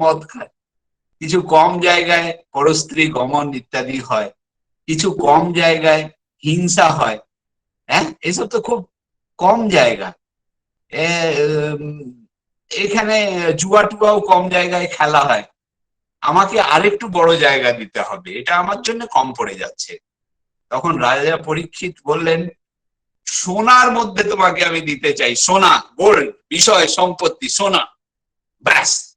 মদ খায়। কিছু কম জায়গায় পরস্ত্রী গমন ইত্যাদি হয়। কিছু কম জায়গায় হিংসা হয়। হ্যাঁ? এসব তো খুব কম জায়গা। এখানে জুয়া টুয়াও কম জায়গায় খেলা হয়। আমাকে আরেকটু বড় জায়গা দিতে হবে। এটা আমার জন্য কম পড়ে যাচ্ছে। তখন রাজা পরীক্ষিত বললেন, সোনার মধ্যে তোমাকে আমি দিতে চাই। সোনা গোল্ড বিষয়, সম্পত্তি, সোনা। ব্যাস।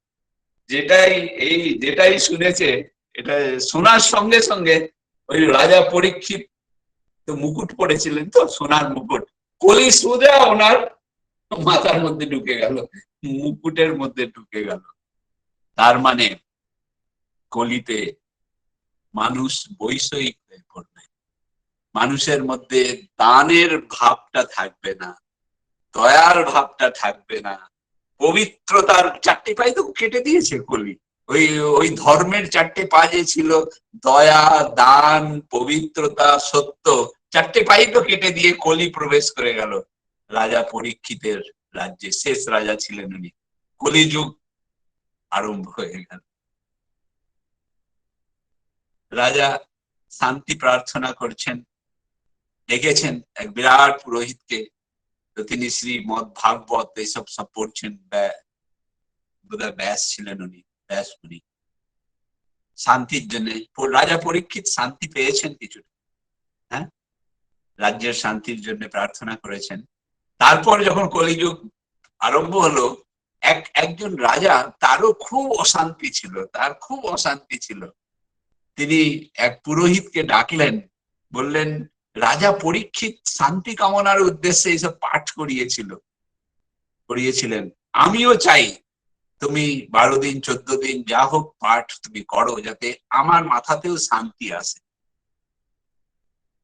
যেটাই এই যেটাই শুনেছে, এটা সোনার সঙ্গে সঙ্গে ওই রাজা পরীক্ষিত তো মুকুট পড়েছিলেন তো, সোনার মুকুট। কলি সুদা ওনার মাথার মধ্যে ঢুকে গেল, মুকুটের মধ্যে ঢুকে গেল। তার মানে কলিতে মানুষ বৈষয়িক হয়ে পড়বে। মানুষের মধ্যে দানের ভাবটা থাকবে না, দয়ার ভাবটা থাকবে না পবিত্রতার চারটে পাই তো কেটে দিয়েছে কলি। ওই ওই ধর্মের চারটে পা যে ছিল, দয়া, দান, পবিত্রতা, সত্য, চারটে পাই তো কেটে দিয়ে কলি প্রবেশ করে গেল। রাজা পরীক্ষিতের রাজ্যে, শেষ রাজা ছিলেন উনি। কলিযুগ আরম্ভ হয়ে গেল। রাজা শান্তি প্রার্থনা করছেন দেখেছেন এক বিরাট পুরোহিতকে। তিনি শ্রী মদ ভাগবত এইসব সব পড়ছেন ব্যাস ছিলেন উনি, ব্যাস উনি। শান্তির জন্য, রাজা পরীক্ষিত শান্তি পেয়েছেন কিছুটা হ্যাঁ? রাজ্যের শান্তির জন্য প্রার্থনা করেছেন। তারপর যখন কলিযুগ আরম্ভ হলো, এক, একজন রাজা তারও খুব অশান্তি ছিল, তার খুব অশান্তি ছিল। তিনি এক পুরোহিতকে ডাকলেন, বললেন রাজা পরীক্ষিত শান্তি কামনার উদ্দেশ্যে এইসব পাঠ করিয়েছিল। করিয়েছিলেন। আমিও চাই তুমি বারো দিন, চোদ্দ দিন যা হোক পাঠ তুমি করো যাতে আমার মাথাতেও শান্তি আসে।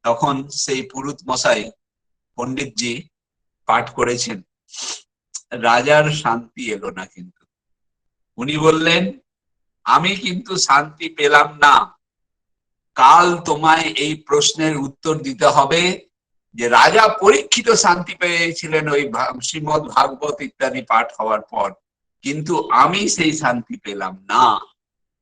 তখন সেই পুরুত মশাই পণ্ডিতজি পাঠ করেছেন, রাজার শান্তি এলো না কিন্তু। উনি বললেন, আমি কিন্তু শান্তি পেলাম না। কাল তোমায় এই প্রশ্নের উত্তর দিতে হবে যে রাজা পরীক্ষিত শান্তি পেয়েছিলেন ওই শ্রীমদ ভাগবত ইত্যাদি পাঠ হওয়ার পর। কিন্তু আমি সেই শান্তি পেলাম না।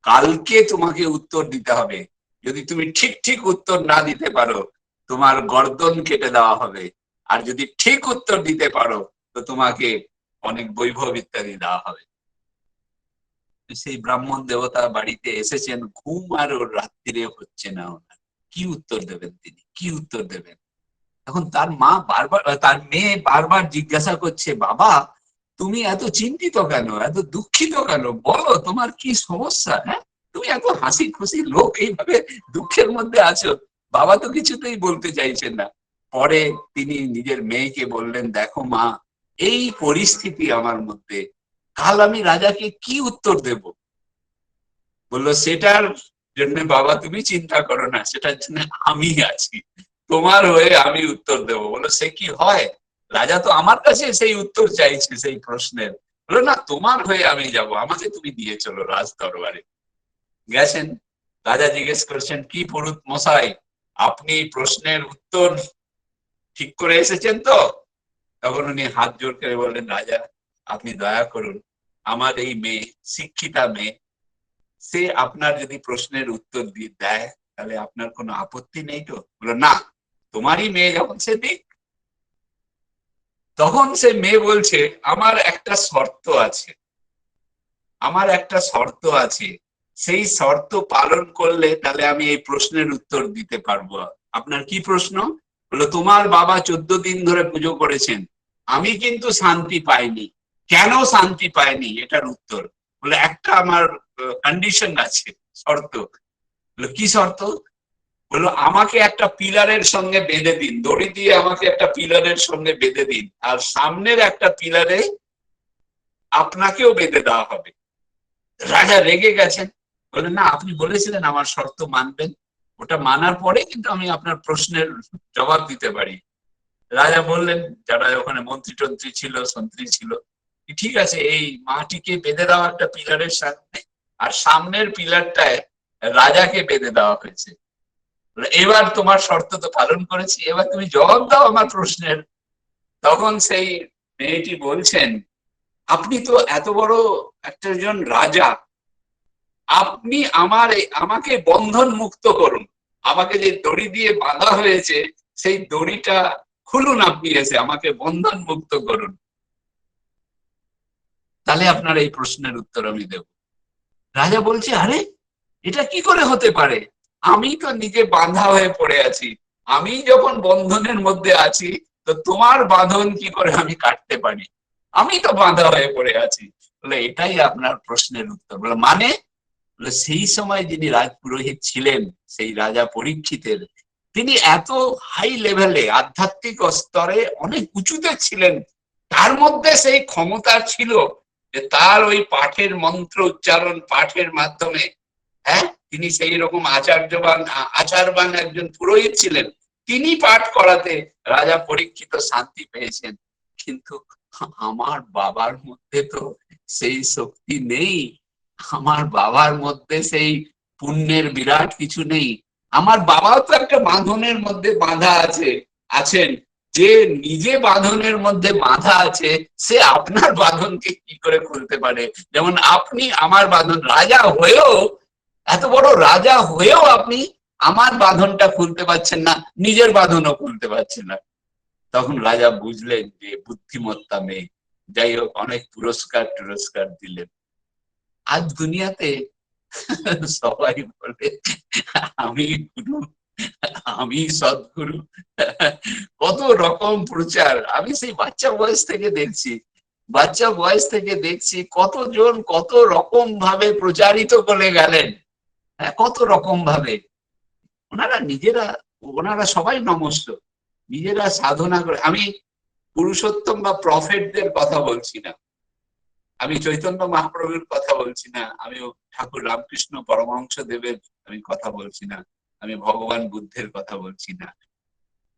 কালকে তোমাকে উত্তর দিতে হবে। যদি তুমি ঠিক ঠিক উত্তর না দিতে পারো, তোমার গর্দন কেটে দেওয়া হবে। আর যদি ঠিক উত্তর দিতে পারো, তো তোমাকে অনেক বৈভব ইত্যাদি দেওয়া হবে। সেই ব্রাহ্মণ দেবতা বাড়িতে এসেছেন, ঘুম আর ওর রাত্রিরে হচ্ছে না ওনার। কি উত্তর দেবেন তিনি? কি উত্তর দেবেন? এখন তার মা বারবার, তার মেয়ে বারবার জিজ্ঞাসা করছে, বাবা, তুমি এত চিন্তিত কেন? এত দুঃখিত কেন? বলো, তোমার কি সমস্যা? হ্যাঁ? তুমি এত হাসি খুশি লোক, এইভাবে দুঃখের মধ্যে আছো? বাবা তো কিছুতেই বলতে চাইছেন না। পরে তিনি নিজের মেয়েকে বললেন, দেখো মা, এই পরিস্থিতি আমার মধ্যে কাল আমি রাজাকে কি উত্তর দেব? বলল, সেটার জন্য বাবা তুমি চিন্তা করো না, সেটার জন্য আমি আছি। তোমার হয়ে আমি উত্তর দেব। বলো সে কি হয়? রাজা তো আমার কাছে সেই উত্তর চাইছে, সেই প্রশ্নের। বলো না, তোমার হয়ে আমি যাব, আমাকে তুমি দিয়ে চলো রাজ দরবারে গেছেন। রাজা জিজ্ঞেস করছেন, কি পুরুত মশাই, আপনি প্রশ্নের উত্তর ঠিক করে এসেছেন তো? তখন উনি হাত জোর করে বললেন, রাজা, আপনি দয়া করুন আমার এই মেয়ে, শিক্ষিতা মেয়ে, সে আপনার যদি প্রশ্নের উত্তর দিয়ে দেয়, তাহলে আপনার কোনো আপত্তি নেই তো? বলো, না, তোমারই মেয়ে যখন সে দিক, তখন সে মেয়ে বলছে, আমার একটা শর্ত আছে। আমার একটা শর্ত আছে। সেই শর্ত পালন করলে তাহলে আমি এই প্রশ্নের উত্তর দিতে পারব। আপনার কি প্রশ্ন? বলো, তোমার বাবা চোদ্দ দিন ধরে পুজো করেছেন। আমি কিন্তু শান্তি পাইনি। কেন শান্তি পায়নি? এটার উত্তর। বলে, একটা আমার কন্ডিশন আছে, শর্ত। কি শর্ত? বলল আমাকে একটা পিলারের সঙ্গে বেঁধে দিন। দড়ি দিয়ে আমাকে একটা পিলারের সঙ্গে বেঁধে দিন। আর সামনের একটা পিলারে আপনাকেও বেঁধে দেওয়া হবে। রাজা রেগে গেছেন। বলে, না, আপনি বলেছিলেন আমার শর্ত মানবেন। ওটা মানার পরে কিন্তু আমি আপনার প্রশ্নের জবাব দিতে পারি। রাজা বললেন, যারা ওখানে মন্ত্রী টন্ত্রী ছিল, সন্ত্রী ছিল ঠিক আছে, এই মাটিকে বেঁধে দেওয়া একটা পিলারের সামনে, আর সামনের পিলারটায় রাজাকে বেঁধে দেওয়া হয়েছে। এবার তোমার শর্ত তো পালন করেছি, এবার তুমি জবাব দাও আমার প্রশ্নের। তখন সেই মেয়েটি বলছেন, আপনি তো এত বড় একটা জন রাজা, আপনি আমার আমাকে বন্ধন মুক্ত করুন। আমাকে যে দড়ি দিয়ে বাঁধা হয়েছে, সেই দড়িটা খুলুন আপনি এসে, আমাকে বন্ধন মুক্ত করুন। তাহলে আপনার এই প্রশ্নের উত্তর আমি দেব। রাজা বলছে, আরে, এটা কি করে হতে পারে? আমি তো নিজে বাঁধা হয়ে পড়ে আছি। আমি যখন বন্ধনের মধ্যে আছি, তো তোমার বাঁধন কি করে আমি কাটতে পারি? আমি তো বাঁধা হয়ে পড়ে আছি। বলে, এটাই আপনার প্রশ্নের উত্তর। বলে মানে? সেই সময় যিনি রাজপুরোহিত ছিলেন, সেই রাজা পরীক্ষিতের, তিনি এত হাই লেভেলে আধ্যাত্মিক স্তরে অনেক উঁচুতে ছিলেন। তার মধ্যে সেই ক্ষমতা ছিল যে তার ওই পাঠের মন্ত্র উচ্চারণ পাঠের মাধ্যমে হ্যাঁ? তিনি সেই রকম আচার্যবান আচারবান একজন পুরোহিত ছিলেন। তিনি পাঠ করাতে রাজা পরীক্ষিত শান্তি পেয়েছেন। কিন্তু আমার বাবার মধ্যে তো সেই শক্তি নেই। আমার বাবার মধ্যে সেই পুণ্যের বিরাট কিছু নেই। আমার বাবাও তো একটা বাঁধনের মধ্যে বাঁধা আছে, আছেন। যে নিজে বাঁধনের মধ্যে বাঁধা আছে, সে আপনার বাঁধনকে কি করে খুলতে পারে? যেমন আপনি আমার বাঁধন রাজা হয়েও, এত বড় রাজা হয়েও আপনি আমার বাঁধনটা খুলতে পারছেন না, নিজের বাঁধনও খুলতে পারছেন না। তখন রাজা বুঝলেন যে বুদ্ধিমত্তা মেয়ে যাই হোক, অনেক পুরস্কার টুরস্কার দিলেন। আজ দুনিয়াতে সবাই বলে, আমি আমি সদ্গুরু। কত রকম প্রচার। আমি সেই বাচ্চা বয়স থেকে দেখছি। বাচ্চা বয়স থেকে দেখছি কতজন কত রকম ভাবে প্রচারিত করে গেলেন। হ্যাঁ, কত রকম ভাবে ওনারা নিজেরা ওনারা সবাই নমস্ত। নিজেরা সাধনা করে। আমি পুরুষোত্তম বা প্রফেটদের কথা বলছি না। আমি চৈতন্য মহাপ্রভুর কথা বলছি না। আমি ঠাকুর রামকৃষ্ণ পরমহংস দেবের আমি কথা বলছি না। আমি ভগবান বুদ্ধের কথা বলছি না।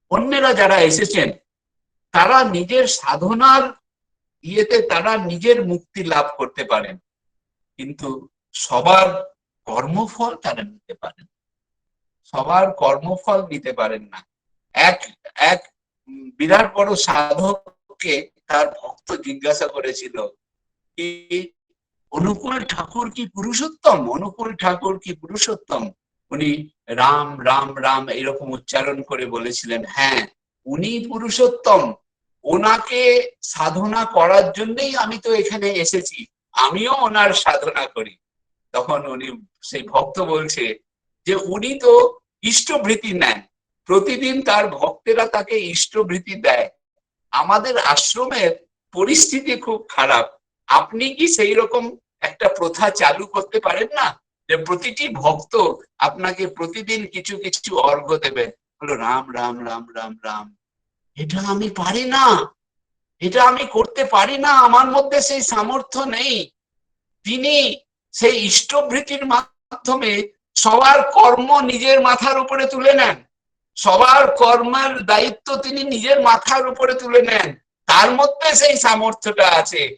অন্যেরা যারা এসেছেন, তারা নিজের সাধনার ইয়েতে তারা নিজের মুক্তি লাভ করতে পারেন। কিন্তু সবার কর্মফল তারা নিতে পারেন। সবার কর্মফল নিতে পারেন না। এক এক বিরাট বড় সাধককে তার ভক্ত জিজ্ঞাসা করেছিল কি, অনুকূল ঠাকুর কি পুরুষোত্তম? অনুকূল ঠাকুর কি পুরুষোত্তম? উনি রাম রাম রাম এরকম উচ্চারণ করে বলেছিলেন হ্যাঁ উনি পুরুষোত্তম। ওনাকে সাধনা করার জন্যই আমি তো এখানে এসেছি। আমিও ওনার সাধনা করি। তখন উনি সেই ভক্ত বলছে যে, উনি তো ইষ্টভৃতি নেন। প্রতিদিন তার ভক্তেরা তাকে ইষ্টভৃতি দেয়। আমাদের আশ্রমের পরিস্থিতি খুব খারাপ। আপনি কি সেই রকম একটা প্রথা চালু করতে পারেন না? যে প্রতিটি ভক্ত আপনাকে প্রতিদিন কিছু কিছু অর্ঘ্য দেবে। হলো রাম রাম রাম রাম রাম। এটা আমি পারি না। এটা আমি করতে পারি না। আমার মধ্যে সেই সামর্থ্য নেই। তিনি সেই ইষ্টভৃতির মাধ্যমে সবার কর্ম নিজের মাথার উপরে তুলে নেন। সবার কর্মের দায়িত্ব তিনি নিজের মাথার উপরে তুলে নেন। তার মধ্যে সেই সামর্থ্যটা আছে।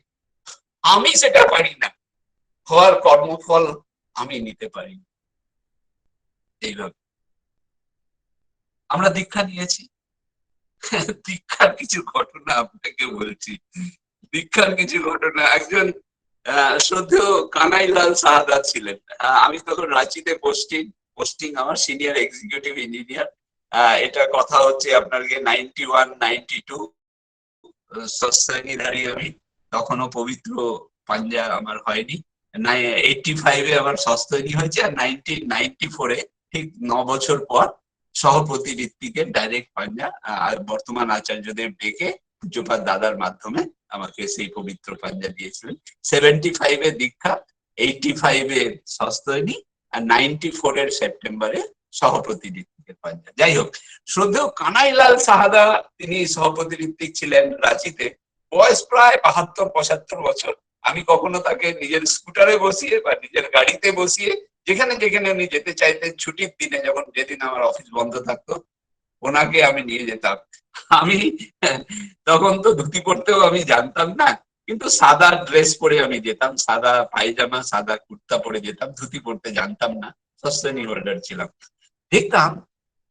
আমি সেটা পারি না। হওয়ার কর্মফল আমি নিতে পারি। এইভাবে। আমরা দীক্ষা নিয়েছি। দীক্ষার কিছু ঘটনা আপনাকে বলছি। দীক্ষার কিছু ঘটনা। একজন শ্রদ্ধেয় কানাইলাল সাহাদা ছিলেন। আমি তখন রাঁচিতে পোস্টিং পোস্টিং আমার সিনিয়র এক্সিকিউটিভ ইঞ্জিনিয়ার। এটা কথা হচ্ছে আপনার নাইনটি ওয়ান, নাইনটি টু সশ্রেণীধারী আমি। তখনও পবিত্র পাঞ্জা আমার হয়নি। এইটটি ফাইভে আমার সস্তনী হয়েছে আর নাইনটিন নাইনটি ফোরে ঠিক ন বছর পর সহপতি ঋত্বিকের ডাইরেক্ট পাঞ্জা, আর বর্তমান আচার্যদেব ডেকে পূজ্যপাত দাদার মাধ্যমে আমাকে সেই পবিত্র পাঞ্জা দিয়েছিলেন। সেভেন্টি ফাইভে দীক্ষা এইটটি ফাইভে সস্তনী আর নাইনটি ফোর এর সেপ্টেম্বরে সহপতি পাঞ্জা। যাই হোক, শ্রদ্ধেয় কানাইলাল সাহাদা, তিনি সহপতি ছিলেন রাঁচিতে। বয়স প্রায় বাহাত্তর, পঁচাত্তর বছর। আমি কখনো তাকে নিজের স্কুটারে বসিয়ে বা নিজের গাড়িতে বসিয়ে যেখানে যেখানে উনি যেতে চাইতেন ছুটির দিনে যখন যেদিন আমার অফিস বন্ধ থাকতো, ওনাকে আমি নিয়ে যেতাম। আমি তখন তো ধুতি পরতেও আমি জানতাম না, কিন্তু সাদা ড্রেস পরে আমি যেতাম, সাদা পায়জামা, সাদা কুর্তা পরে যেতাম, ধুতি পরতে জানতাম না সশ্রেণী হোল্ডার ছিলাম। দেখতাম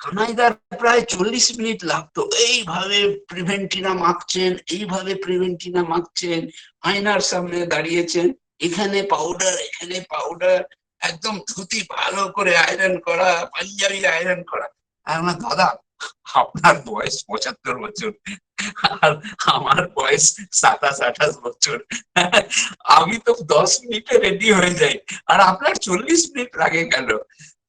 কানাইদার প্রায় চল্লিশ মিনিট লাগতো। এইভাবে প্রিভেন্টিনা মাখছেন, এইভাবে প্রিভেন্টিনা মাখছেন, আয়নার সামনে দাঁড়িয়েছেন। এখানে পাউডার এখানে পাউডার একদম ধুতি ভালো করে আয়রন করা, পাঞ্জাবি আয়রন করা। আমার দাদা, আপনার বয়স পঁচাত্তর বছর, আর আমার বয়স সাতাশ, আঠাশ বছর। আমি তো দশ মিনিটে রেডি হয়ে যাই। আর আপনার চল্লিশ মিনিট লাগে গেল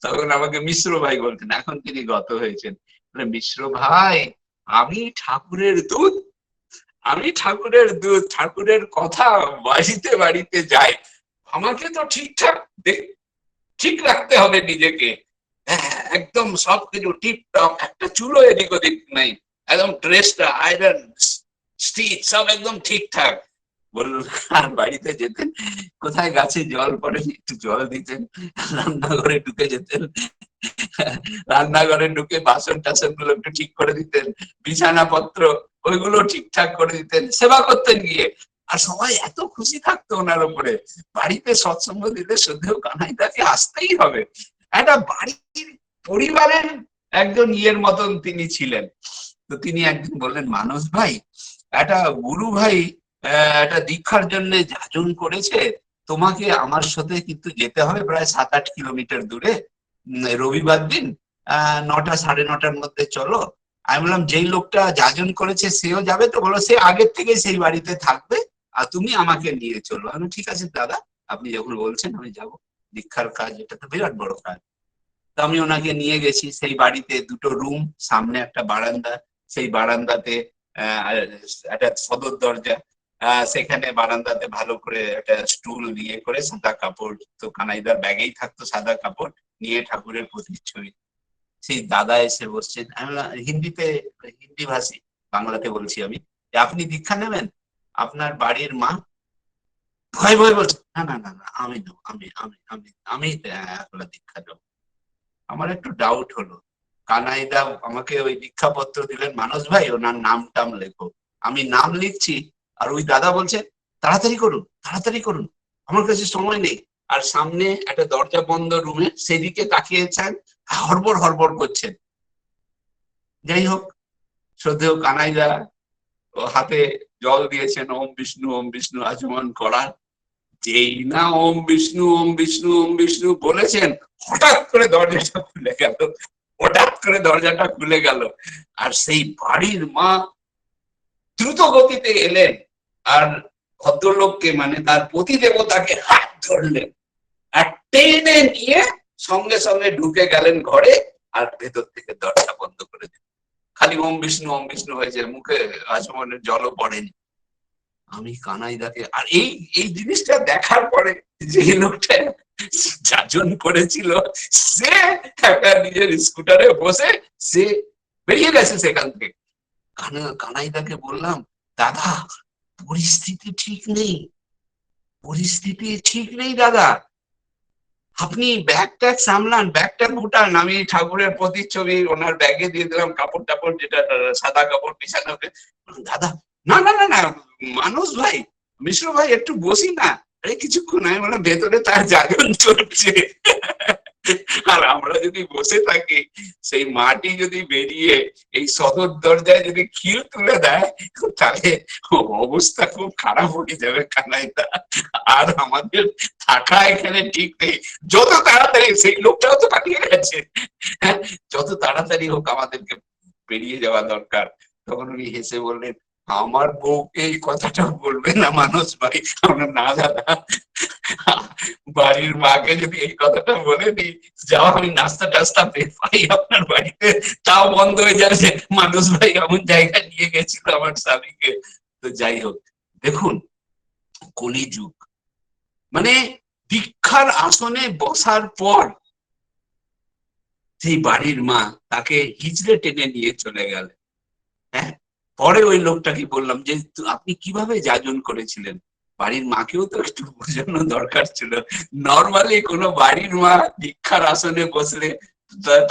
তখন আমাকে মিশ্র ভাই বলতেন এখন তিনি গত হয়েছেন। মিশ্র ভাই আমি ঠাকুরের দুধ আমি ঠাকুরের দুধ ঠাকুরের কথা বাড়িতে বাড়িতে যাই। আমাকে তো ঠিকঠাক ঠিক রাখতে হবে নিজেকে। হ্যাঁ, একদম সবকিছু টিপটপ একটা চুলো এদিক ওদিক নেই। একদম ড্রেসটা আয়রন স্টিচ সব একদম ঠিকঠাক। বলল আর বাড়িতে যেতেন? কোথায় গাছে জল পড়ে, একটু জল দিতেন, রান্নাঘরে ঢুকে যেতেন? রান্নাঘরে ঢুকে বাসন টাসনগুলো একটু ঠিক করে দিতেন, বিছানাপত্র, ওইগুলো ঠিকঠাক করে দিতেন, সেবা করতেন গিয়ে। আর সবাই এত খুশি থাকতো ওনার উপরে। বাড়িতে সৎসঙ্গ দিলে শুধু কানাইদাকে আসতেই হবে। একটা বাড়ির পরিবারের একজন ইয়ের মতন তিনি ছিলেন। তো তিনি একদিন বললেন মানুষ ভাই, একটা গুরু ভাই একটা দীক্ষার জন্য যাজন করেছে। তোমাকে আমার সাথে কিন্তু যেতে হবে প্রায় সাত আট কিলোমিটার দূরে। রবিবার দিন নটা, সাড়ে নটার মধ্যে চলো। আমি বললাম, যেই লোকটা যাজন করেছে, সেও যাবে তো? বলো, সে আগের থেকে সেই বাড়িতে থাকবে আর তুমি আমাকে নিয়ে চলো। আমি ঠিক আছে দাদা, আপনি যখন বলছেন আমি যাব। দীক্ষার কাজ, এটা তো বিরাট বড় কাজ। তো আমি ওনাকে নিয়ে গেছি। সেই বাড়িতে দুটো রুম, সামনে একটা বারান্দা। সেই বারান্দাতে একটা সদর দরজা। সেখানে বারান্দাতে ভালো করে একটা স্টুল নিয়ে করে সাদা কাপড়, তো কানাইদার ব্যাগেই থাকতো সাদা কাপড়, নিয়ে ঠাকুরের প্রতিচ্ছবি। সেই দাদা এসে বসছেন হিন্দিতে, হিন্দি ভাষী, বাংলাতে বলছি আমি আপনি দীক্ষা নেবেন? আপনার বাড়ির মা? ভয় ভয় বলছে, না না না না, আমি নেব, আমি আমি আমি আমি একলা দীক্ষা নেব। আমার একটু ডাউট হলো। কানাইদা আমাকে ওই দীক্ষাপত্র দিলেন, মানস ভাই, ওনার নাম টাম লেখো। আমি নাম লিখছি আর ওই দাদা বলছে, তাড়াতাড়ি করুন তাড়াতাড়ি করুন, আমার কাছে সময় নেই। আর সামনে একটা দরজা বন্ধ রুমে সেদিকে তাকিয়েছেন হরবর হড়বড় করছেন। যাই হোক, শ্রদ্ধেয় কানাইদা হাতে জল দিয়েছেন, ওম বিষ্ণু ওম বিষ্ণু আচমন করার। যেই না ওম বিষ্ণু ওম বিষ্ণু ওম বিষ্ণু বলেছেন, হঠাৎ করে দরজাটা খুলে গেল, হঠাৎ করে দরজাটা খুলে গেল। আর সেই বাড়ির মা দ্রুত গতিতে এলেন। ভদ্রলোককে মানে তার পতি দেবতাকে হাত ধরলেন আর টেনে নিয়ে সঙ্গে সঙ্গে ঢুকে গেলেন ঘরে আর ভেতর থেকে দরজা বন্ধ করে দিলেন। খালি ওম বিষ্ণু ওম বিষ্ণু হয়েছে মুখে আচমনের জলও পড়েনি। আমি কানাইদাকে, আর এই এই জিনিসটা দেখার পরে যে লোকটা যাজন করেছিল, সে একটা নিজের স্কুটারে বসে সে বেরিয়ে গেছে সেখান থেকে। কানা- কানাইদাকে বললাম, দাদা পরিস্থিতি ঠিক নেই। পরিস্থিতি ঠিক নেই দাদা। আপনি ব্যাগ ট্যাগ সামলান ব্যাগ ট্যাগ গুটান। আমি ঠাকুরের প্রতিচ্ছবি ওনার ব্যাগে দিয়ে দিলাম কাপড় টাপড় যেটা সাদা কাপড় বললাম, দাদা না না না না মানুষ ভাই মিশ্র ভাই একটু বসি না। আরে কিছুক্ষণ আমি বললাম ভেতরে তার জাগরণ চলছে। আর আমরা যদি বসে থাকি, সেই মাটি যদি বেরিয়ে এই সদর দরজায় যদি খিল তুলে দেয়, তাহলে অবস্থা খুব খারাপ হয়ে যাবে কানাইদা। আর আমাদের থাকা এখানে ঠিক নেই। যত তাড়াতাড়ি, সেই লোকটাও তো পাঠিয়ে গেছে। যত তাড়াতাড়ি হোক আমাদেরকে বেরিয়ে যাওয়া দরকার। তখন উনি হেসে বললেন আমার বউকে এই কথাটা বলবে না মানুষ ভাই, আমরা না দাদা বাড়ির মাকে যদি এই কথাটা বলে দিই, যাও, আমি নাস্তা টাস্তা পাই আপনার বাড়িতে। তাও বন্ধ হয়ে যাবে মানুষ ভাই এমন জায়গায় নিয়ে গেছিল আমার স্বামীকে। তো যাই হোক, দেখুন, কলিযুগ। মানে দীক্ষার আসনে বসার পর সেই বাড়ির মা তাকে হিজড়ে টেনে নিয়ে চলে গেলেন। হ্যাঁ? পরে ওই লোকটাকে বললাম যে আপনি কীভাবে যাজন করেছিলেন? বাড়ির মাকেও তো একটু বোঝানো দরকার ছিল। নর্মালি কোনো বাড়ির মা দীক্ষার আসনে বসলে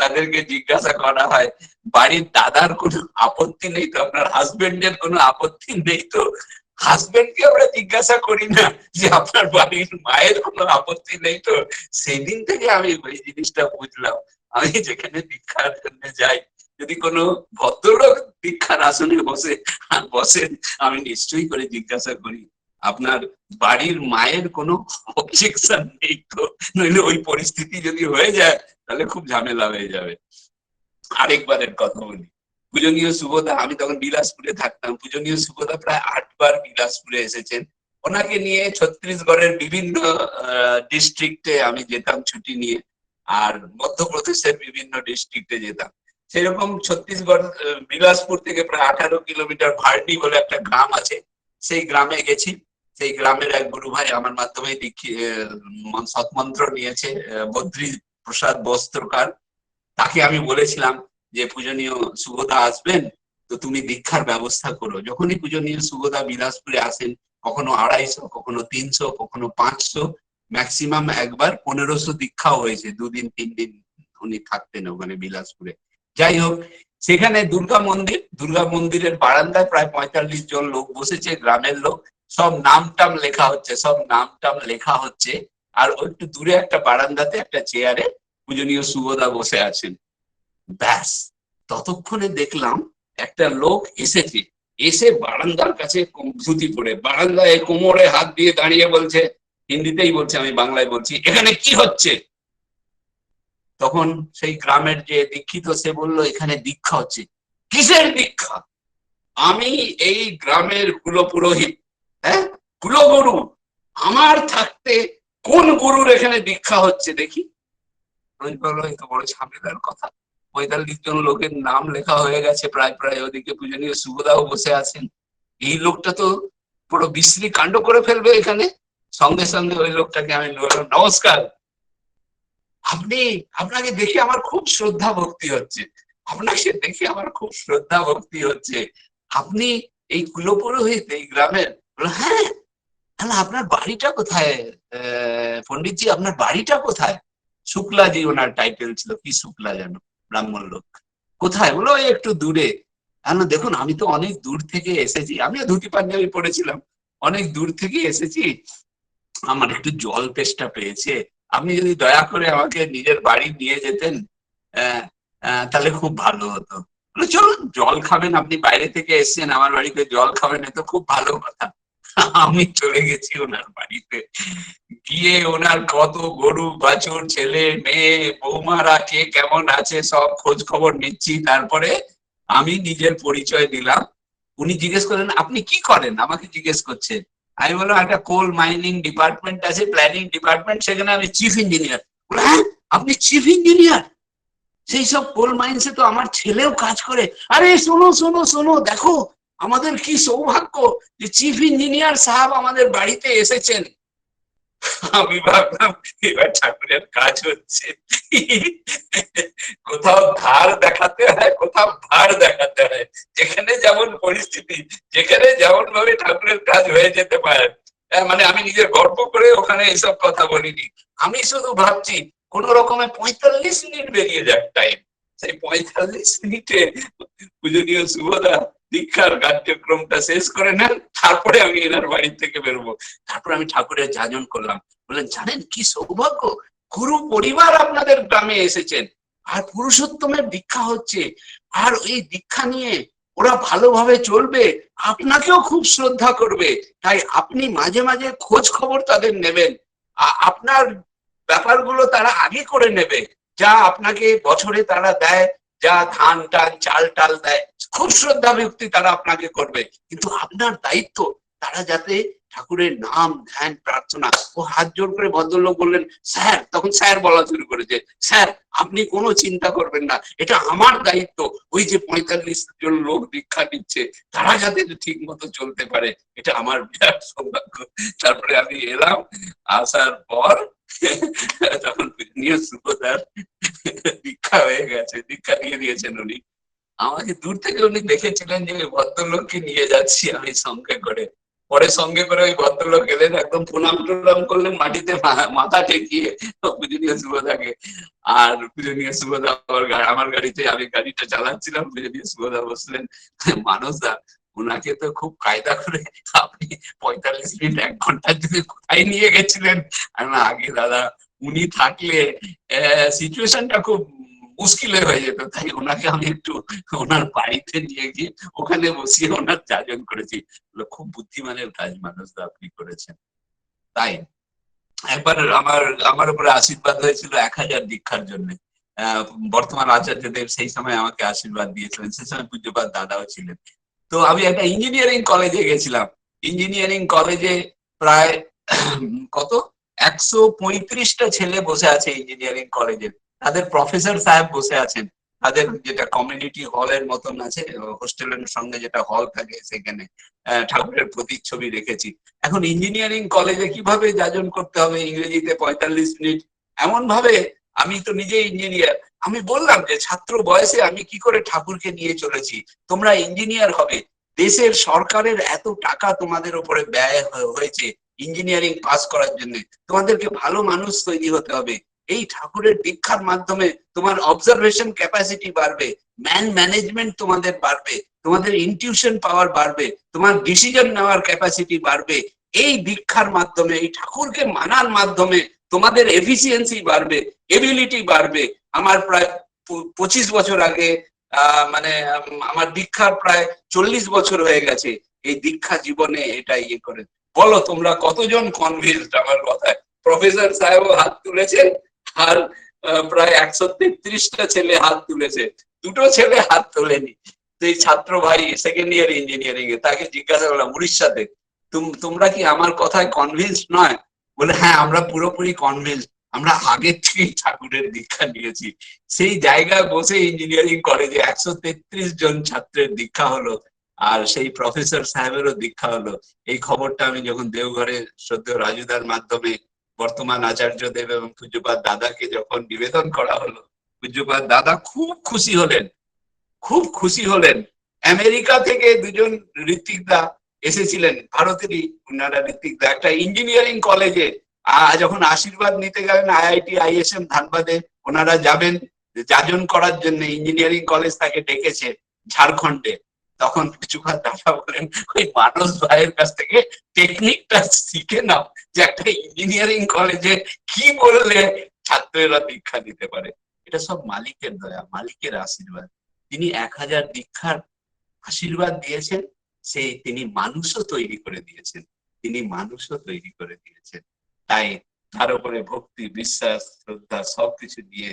তাদেরকে জিজ্ঞাসা করা হয়, বাড়ির দাদার কোনো আপত্তি নেই তো? আপনার হাজবেন্ডের কোনো আপত্তি নেই তো? হাজবেন্ডকে আমরা জিজ্ঞাসা করি না যে, আপনার বাড়ির মায়ের কোনো আপত্তি নেই তো? সেই দিন থেকে আমি ওই জিনিসটা বুঝলাম। আমি যেখানে দীক্ষার জন্য যাই যদি কোনো ভদ্রলোক দীক্ষার আসনে বসে, আর বসেন আমি নিশ্চয়ই করে জিজ্ঞাসা করি, আপনার বাড়ির মায়ের কোনো অবজেকশন নেই তো? নইলে ওই পরিস্থিতি যদি হয়ে যায়, তাহলে খুব ঝামেলা হয়ে যাবে। আরেকবারের কথা বলি। পূজনীয় সুবোধা, আমি তখন বিলাসপুরে থাকতাম। পূজনীয় সুবোধা প্রায় আটবার বিলাসপুরে এসেছেন। ওনাকে নিয়ে ছত্তিশগড়ের বিভিন্ন ডিস্ট্রিক্টে আমি যেতাম ছুটি নিয়ে, আর মধ্যপ্রদেশের বিভিন্ন ডিস্ট্রিক্টে যেতাম। সেরকম ছত্তিশগড় বিলাসপুর থেকে প্রায় আঠারো কিলোমিটার ভার্ডি বলে একটা গ্রাম আছে। সেই গ্রামে গেছি। সেই গ্রামের এক গুরু ভাই আমার মাধ্যমে সৎমন্ত্র নিয়েছে বদ্রী প্রসাদ বস্ত্রকার। তাকে আমি বলেছিলাম যে, পূজনীয় সুবোধা আসবেন, তো তুমি দীক্ষার ব্যবস্থা করো। যখনই পূজনীয় সুবোধা বিলাসপুরে আসেন, কখনো আড়াইশো, কখনো তিনশো, কখনো পাঁচশো, ম্যাক্সিমাম একবার পনেরোশো দীক্ষাও হয়েছে। দুদিন তিন দিন উনি থাকতেন ওখানে বিলাসপুরে। যাই হোক, সেখানে দুর্গা মন্দির, দুর্গা মন্দিরের বারান্দায় প্রায় পঁয়তাল্লিশ জন লোক বসেছে, গ্রামের লোক। সব নাম টাম লেখা হচ্ছে, সব নাম টাম লেখা হচ্ছে। আর একটু দূরে একটা বারান্দাতে একটা চেয়ারে পূজনীয় সুবোধা বসে আছেন। ব্যাস, ততক্ষণে দেখলাম একটা লোক এসেছে। এসে বারান্দার কাছে ধুতি পরে, বারান্দায় কোমরে হাত দিয়ে দাঁড়িয়ে বলছে, হিন্দিতেই বলছে, আমি বাংলায় বলছি, এখানে কি হচ্ছে? তখন সেই গ্রামের যে দীক্ষিত, সে বলল, এখানে দীক্ষা হচ্ছে। কিসের দীক্ষা? আমি এই গ্রামের কুলপুরোহিত হ্যাঁ? কুলগুরু। আমার থাকতে কোন গুরুর এখানে দীক্ষা হচ্ছে দেখি? বড় ঝামেলার কথা। পঁয়তাল্লিশ জন লোকের নাম লেখা হয়ে গেছে প্রায় প্রায় ওদিকে পূজনীয় সুবোধাও বসে আছেন। এই লোকটা তো পুরো বিশ্রী কাণ্ড করে ফেলবে এখানে। সঙ্গে সঙ্গে ওই লোকটাকে আমি নমস্কার। আপনি আপনাকে দেখে আমার খুব শ্রদ্ধা ভক্তি হচ্ছে। আপনাকে দেখে আমার খুব শ্রদ্ধা ভক্তি হচ্ছে। আপনি এই কুলপুরোহিত এই গ্রামের হ্যাঁ তাহলে আপনার বাড়িটা কোথায়? আহ, পণ্ডিতজি আপনার বাড়িটা কোথায়? শুক্লাজি ওনার টাইটেল ছিল কি শুক্লা যেন ব্রাহ্মণ লোক। কোথায়? বলো একটু দূরে। আমি দেখুন আমি তো অনেক দূর থেকে এসেছি। আমিও ধুতি পাঞ্জাবি পড়েছিলাম অনেক দূর থেকে এসেছি। আমার একটু জল পেস্টা পেয়েছে। আপনি যদি দয়া করে আমাকে নিজের বাড়ি নিয়ে যেতেন তাহলে খুব ভালো হতো। চলুন, জল খাবেন, আপনি বাইরে থেকে এসেছেন, আমার বাড়িতে জল খাবেন এ তো খুব ভালো কথা। আমি চলে গেছি ওনার বাড়িতে। গিয়ে ওনার কত গরু, বাছুর, ছেলে, মেয়ে, বৌমারা, কে কেমন আছে, সব খোঁজ খবর নিচ্ছি। তারপরে আমি নিজের পরিচয় দিলাম। উনি জিজ্ঞেস করলেন, আপনি কি করেন? আমাকে জিজ্ঞেস করছেন আমি বললাম, একটা কোল মাইনিং ডিপার্টমেন্ট আছে প্ল্যানিং ডিপার্টমেন্ট সেখানে আমি চিফ ইঞ্জিনিয়ার হ্যাঁ আপনি চিফ ইঞ্জিনিয়ার সেই সব কোল মাইন্সে তো আমার ছেলেও কাজ করে। আরে শোনো শোনো শোনো, দেখো, আমাদের কি সৌভাগ্য যে চিফ ইঞ্জিনিয়ার সাহেব আমাদের বাড়িতে এসেছেন। আমি ভাবলাম এবার ঠাকুরের কাজ হচ্ছে। কোথাও ধার দেখাতে হয় কোথাও ভার দেখাতে হয়। যেখানে যেমন পরিস্থিতি যেখানে যেমন ভাবে ঠাকুরের কাজ হয়ে যেতে পারে। হ্যাঁ, মানে আমি নিজের গর্ব করে ওখানে এইসব কথা বলিনি। আমি শুধু ভাবছি কোন রকমে পঁয়তাল্লিশ মিনিট বেরিয়ে যাক টাইম সেই পঁয়তাল্লিশ মিনিটে পূজনীয় সুভদা দীক্ষার কার্যক্রমটা শেষ করে নেন, তারপরে আমি এনার বাড়ি থেকে বেরোবো। তারপর আমি ঠাকুরের যাজন করলাম। বললেন, জানেন কি সৌভাগ্য? গুরু পরিবার আপনাদের গ্রামে এসেছেন। আর পুরুষোত্তমের দীক্ষা হচ্ছে। আর এই দীক্ষা নিয়ে ওরা ভালোভাবে চলবে, আপনাকেও খুব শ্রদ্ধা করবে। তাই আপনি মাঝে মাঝে খোঁজ খবর তাদের নেবেন। আপনার ব্যাপারগুলো তারা আগে করে নেবে। যা আপনাকে বছরে তারা দেয়, যা ধান টান চাল টাল দেয়, খুব শ্রদ্ধা ব্যক্তি তারা আপনাকে করবে। কিন্তু আপনার দায়িত্ব, তারা যাতে ঠাকুরের নাম, ধ্যান, প্রার্থনা, ও হাত জোর করে ভদ্রলোক বললেন, স্যার, তখন স্যার বলা শুরু করেছে, স্যার, আপনি কোনো চিন্তা করবেন না, এটা আমার দায়িত্ব। ওই যে পঁয়তাল্লিশ জন লোক দীক্ষা নিচ্ছে, তারা যাতে ঠিক মতো চলতে পারে, এটা আমার বিরাট সৌভাগ্য। তারপরে আমি এলাম, আসার পর তখন দীক্ষা হয়ে গেছে, দীক্ষা নিয়ে দিয়েছেন উনি। আমাকে দূর থেকে উনি দেখেছিলেন যে ভদ্রলোককে নিয়ে যাচ্ছি আমি সঙ্গে করে। পরে সঙ্গে করে ওই ভদ্রলোক এলেন, একদম প্রণাম টুনাম করলেন, মাটিতে মাথা ঠেকিয়ে পূজনীয় সুভদাকে আর পূজনীয় সুভদা আমার আমার গাড়িতে আমি গাড়িটা চালাচ্ছিলাম, পূজনীয় সুভদা বসলেন মানস দা ওনাকে তো খুব কায়দা করে আপনি পঁয়তাল্লিশ মিনিট এক ঘণ্টার জন্য কোথায় নিয়ে গেছিলেন? আগে দাদা, উনি থাকলে সিচুয়েশনটা খুব মুশকিল হয়ে যেত। তাই ওনাকে আমি একটু ওনার বাড়িতে নিয়ে গিয়ে ওখানে বসিয়ে ওনার যাজন করেছি। খুব বুদ্ধিমানের কাজ মানুষ আপনি করেছেন। তাই একবার আমার আমার উপরে আশীর্বাদ হয়েছিল এক হাজার দীক্ষার জন্য। বর্তমান আচার্যদেব সেই সময় আমাকে আশীর্বাদ দিয়েছিলেন। সেই সময় পূজ্যপাত দাদাও ছিলেন। তো আমি একটা ইঞ্জিনিয়ারিং কলেজে গেছিলাম। ইঞ্জিনিয়ারিং কলেজে প্রায়, কত? একশো পঁয়ত্রিশটা ছেলে বসে আছে ইঞ্জিনিয়ারিং কলেজে তাদের প্রফেসর সাহেব বসে আছেন। তাদের যেটা কমিউনিটি হলের মতন আছে হোস্টেলের সঙ্গে যেটা হল থাকে সেখানে ঠাকুরের প্রতিচ্ছবি রেখেছি। এখন ইঞ্জিনিয়ারিং কলেজে কীভাবে যাজন করতে হবে? ইংরেজিতে পঁয়তাল্লিশ মিনিট। এমন ভাবে আমি তো নিজে ইঞ্জিনিয়ার আমি বললাম যে ছাত্র বয়সে আমি কি করে ঠাকুরকে নিয়ে চলেছি? তোমরা ইঞ্জিনিয়ার হবে। দেশের সরকারের এত টাকা তোমাদের উপরে ব্যয় হয়েছে ইঞ্জিনিয়ারিং পাস করার জন্য। তোমাদেরকে ভালো মানুষ তৈরি হতে হবে। এই ঠাকুরের দীক্ষার মাধ্যমে তোমার অবজারভেশন ক্যাপাসিটি বাড়বে ম্যান ম্যানেজমেন্ট তোমাদের বাড়বে, তোমাদের ইনটিউশন পাওয়ার বাড়বে, তোমার ডিসিশন নেওয়ার ক্যাপাসিটি বাড়বে। এই দীক্ষার মাধ্যমে, এই ঠাকুরকে মানার মাধ্যমে তোমাদের এফিসিয়েন্সি বাড়বে এবিলিটি বাড়বে। আমার প্রায় পঁচিশ বছর আগে মানে আমার দীক্ষার প্রায় চল্লিশ বছর হয়ে গেছে। এই দীক্ষা জীবনে এটা ইয়ে করে। বলো, তোমরা কতজন কনভিন্সড আমার কথায়? প্রফেসর সাহেব হাত তুলেছেন আর প্রায় একশো তেত্রিশটা ছেলে হাত তুলেছে। দুটো ছেলে হাত তোলেনি। এই ছাত্র ভাই সেকেন্ড ইয়ার ইঞ্জিনিয়ারিং এ, তাকে জিজ্ঞাসা করলাম, উড়িষ্যাতে, তুম- তোমরা কি আমার কথায় কনভিন্সড নয়? বলে হ্যাঁ আমরা পুরোপুরি কনভিন্স আমরা আগের থেকেই ঠাকুরের দীক্ষা নিয়েছি। সেই জায়গায় বসে ইঞ্জিনিয়ারিং কলেজে একশো তেত্রিশ জন ছাত্রের দীক্ষা হলো, আর সেই প্রফেসর সাহেবেরও দীক্ষা হলো। এই খবরটা আমি যখন দেওঘরে সদ্য রাজুদার মাধ্যমে বর্তমান আচার্য দেব এবং পূজ্যপাত দাদাকে যখন নিবেদন করা হলো পূজ্যপাত দাদা খুব খুশি হলেন, খুব খুশি হলেন। আমেরিকা থেকে দুজন ঋত্বিকদা এসেছিলেন, ভারতেরই ওনারা ঋত্বিকদা একটা ইঞ্জিনিয়ারিং কলেজে যখন আশীর্বাদ নিতে গেলেন আইআইটি, আইএসএম, ধানবাদে, ওনারা যাবেন যাজন করার জন্য ইঞ্জিনিয়ারিং কলেজ তাকে ডেকেছে ঝাড়খণ্ডে। তখন কিছুক্ষণ দাদা বলেন, ওই মানস ভাইয়ের কাছ থেকে টেকনিকটা শিখে নাও যে একটা ইঞ্জিনিয়ারিং কলেজে কি বললে ছাত্রেরা দীক্ষা দিতে পারে। এটা সব মালিকের দয়া, মালিকের আশীর্বাদ। তিনি এক হাজার দীক্ষার আশীর্বাদ দিয়েছেন সেই তিনি মানুষও তৈরি করে দিয়েছেন। তিনি মানুষও তৈরি করে দিয়েছেন। তাই তার উপরে ভক্তি বিশ্বাস শ্রদ্ধা সবকিছু দিয়ে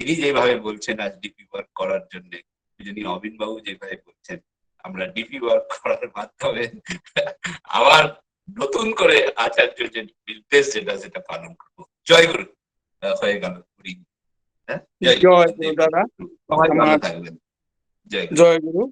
তিনি যেভাবে বলছেন আজ ডিপি ওয়ার্ক করার জন্য যিনি অবিন বাবু যেভাবে বলছেন আমরা ডিপি ওয়ার্ক করার মাধ্যমে আবার নতুন করে আচার্য যে নির্দেশ যেটা সেটা পালন করব। জয় গুরু। হয়ে গেল কুড়ি হ্যাঁ? জয় গুরু। দাদা। জয় গুরু।